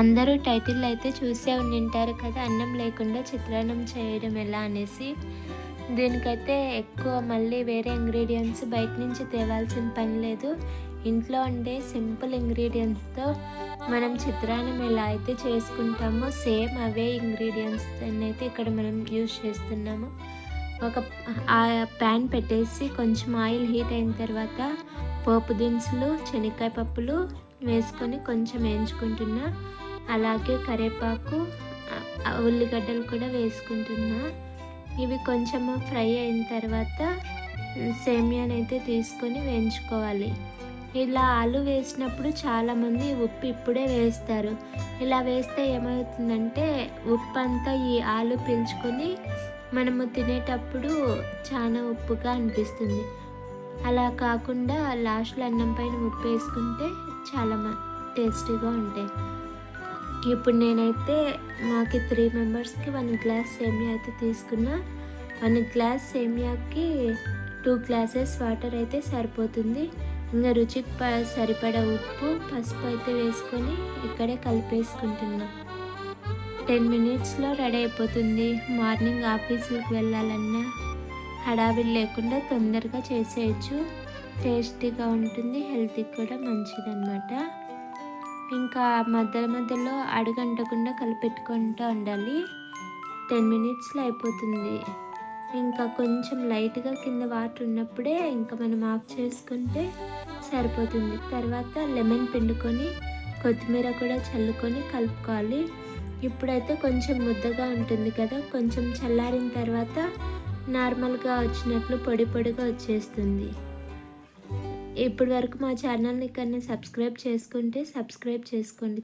అందరూ టైటిల్ అయితే చూసే ఉండింటారు కదా అన్నం లేకుండా చిత్రాన్నం చేయడం ఎలా అనేసి. దీనికైతే ఎక్కువ మళ్ళీ వేరే ఇంగ్రీడియంట్స్ బయట నుంచి తేవాల్సిన పని లేదు. ఇంట్లో ఉండే సింపుల్ ఇంగ్రీడియంట్స్తో మనం చిత్రాన్నం ఎలా అయితే చేసుకుంటామో సేమ్ అవే ఇంగ్రీడియంట్స్ అయితే ఇక్కడ మనం యూజ్ చేస్తున్నాము. ఒక ఆ ప్యాన్ పెట్టేసి కొంచెం ఆయిల్ హీట్ అయిన తర్వాత పోపు దినుసులు శనక్కాయ పప్పులు వేసుకొని కొంచెం వేయించుకుంటున్నా. అలాగే కరివేపాకు ఉల్లిగడ్డలు కూడా వేసుకుంటున్నా. ఇవి కొంచెం ఫ్రై అయిన తర్వాత సేమియాని అయితే తీసుకొని వేయించుకోవాలి. ఇలా ఆలు వేసినప్పుడు చాలామంది ఉప్పు ఇప్పుడే వేస్తారు. ఇలా వేస్తే ఏమవుతుందంటే ఉప్పు అంతా ఈ ఆలు పీల్చుకొని మనము తినేటప్పుడు చాలా ఉప్పుగా అనిపిస్తుంది. అలా కాకుండా లాస్ట్లో అన్నం పైన ఉప్పు వేసుకుంటే చాలా మ- టేస్టీగా ఉంటాయి. ఇప్పుడు నేనైతే మాకు త్రీ మెంబర్స్కి వన్ గ్లాస్ సేమియా అయితే తీసుకున్నా. వన్ గ్లాస్ సేమియాకి టూ గ్లాసెస్ వాటర్ అయితే సరిపోతుంది. ఇంకా రుచికి ప సరిపడా ఉప్పు పసుపు అయితే వేసుకొని ఇక్కడే కలిపేసుకుంటున్నాం. టెన్ మినిట్స్లో రెడీ అయిపోతుంది. మార్నింగ్ ఆఫీసులకు వెళ్ళాలన్నా. హడావిడి లేకుండా తొందరగా చేసేయచ్చు. టేస్టీగా ఉంటుంది హెల్త్కి కూడా మంచిదన్నమాట. ఇంకా మధ్య మధ్యలో అడుగంటకుండా కలిపెట్టుకుంటూ ఉండాలి. టెన్ మినిట్స్లో అయిపోతుంది. ఇంకా కొంచెం లైట్గా కింద వాటర్ ఉన్నప్పుడే ఇంకా మనం ఆఫ్ చేసుకుంటే సరిపోతుంది. తర్వాత లెమన్ పిండుకొని కొత్తిమీర కూడా చల్లుకొని కలుపుకోవాలి. ఇప్పుడైతే కొంచెం ముద్దగా ఉంటుంది కదా కొంచెం చల్లారిన తర్వాత నార్మల్గా వచ్చినట్లు పొడి పొడిగా వచ్చేస్తుంది. ఇప్పటి వరకు మా ఛానల్ని కన్నా సబ్స్క్రైబ్ చేసుకుంటే సబ్స్క్రైబ్ చేసుకోండి.